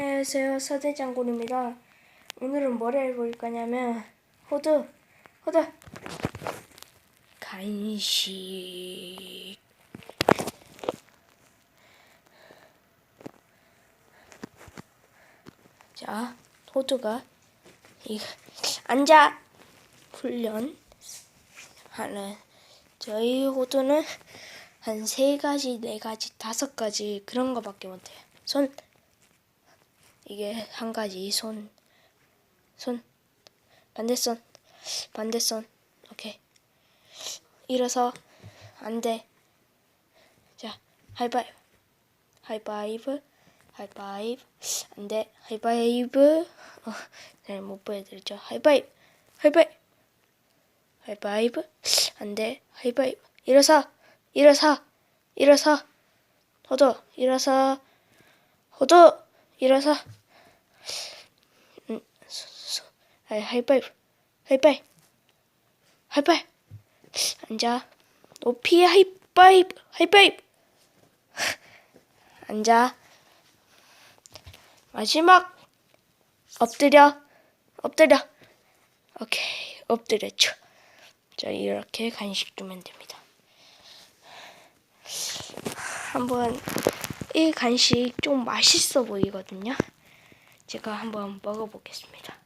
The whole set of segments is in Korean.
안녕하세요. 서대장군입니다. 오늘은 뭘 해볼 거냐면 호두 호두. 간식. 자 호두가 이 앉아 훈련 하는 저희 호두는 한 세 가지 네 가지 다섯 가지 그런 거밖에 못해요. 손 이게 한 가지 손, 손, 반대손, 반대손, 오케이. 일어서, 안 돼. 자, 하이파이브, 하이파이브, 하이파이브, 안 돼, 하이파이브. 어, 잘못 보여드렸죠. 하이파이브, 하이파이브, 하이파이브, 안 돼, 하이파이브. 일어서, 일어서, 일어서. 호도, 일어서, 호도, 일어서. 음, 아이, 하이파이브, 하이파이브, 하이파이브. 앉아. 높이 하이파이브, 하이파이브. 앉아. 마지막. 엎드려, 엎드려. 오케이, 엎드렸죠. 자, 이렇게 간식 주면 됩니다. 한번 이 간식 좀 맛있어 보이거든요. 제가 한번 먹어보겠습니다.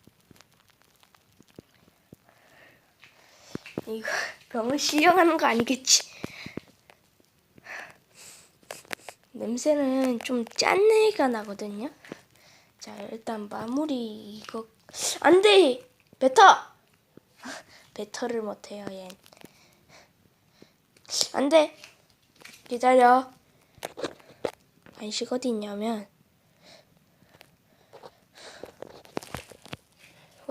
이거 병을 시령하는 거 아니겠지? 냄새는 좀 짠내가 나거든요. 자, 일단 마무리 이거 안 돼! 뱉어! 뱉어를 못해요, 얜. 안 돼! 기다려. 간식 어디 있냐면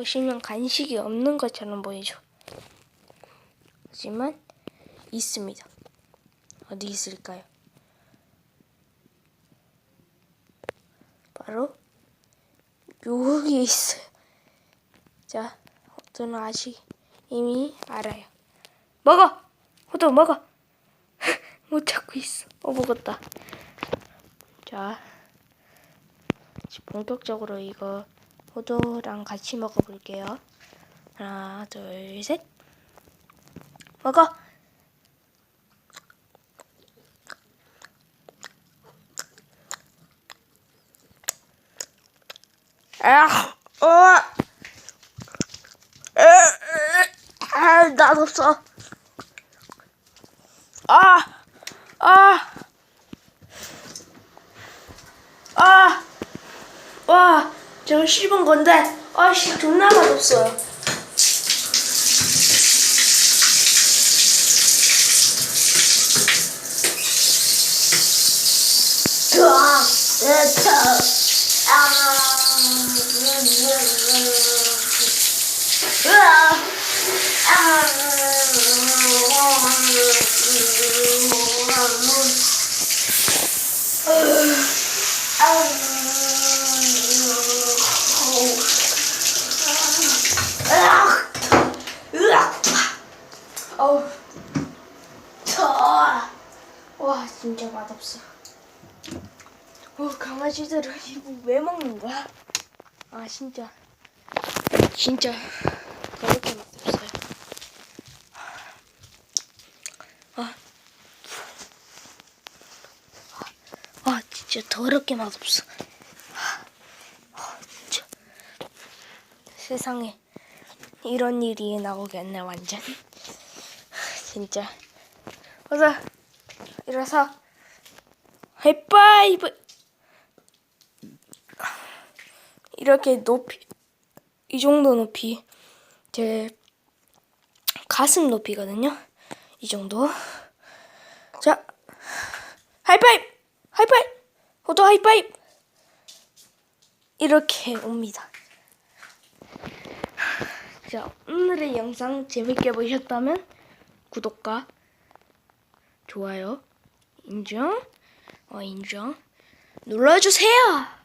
보시면 간식이 없는 것처럼 보이죠. 하지만 있습니다. 어디 있을까요? 바로 여기 있어요. 자, 저는 아직 이미 알아요. 먹어! 호두 먹어! 못 찾고 있어. 어, 먹었다. 자, 본격적으로 이거 호두랑 같이 먹어볼게요. 하나, 둘, 셋. 먹어. 아, 어, 에, 에, 아, 맛없어. 아, 아. 아, 와, 제가 씹은 건데, 아씨, 존나 맛없어요. 으악, 으악, 아, 으악! 어우, 차. 와, 진짜 맛없어. 어, 강아지들은 이거 왜 먹는 거야? 아, 진짜. 진짜. 그렇게 맛없어요. 아. 아, 진짜 더럽게 맛없어. 아, 진짜. 세상에 이런 일이 나오겠네 완전. 진짜. 어서 일어서 하이파이브. 이렇게 높이 이 정도 높이 제 가슴 높이거든요. 이 정도. 자, 하이파이브, 하이파이브, 호두 하이파이브. 이렇게 옵니다. 자, 오늘의 영상 재밌게 보셨다면 구독과 좋아요, 인정, 어, 인정 눌러주세요.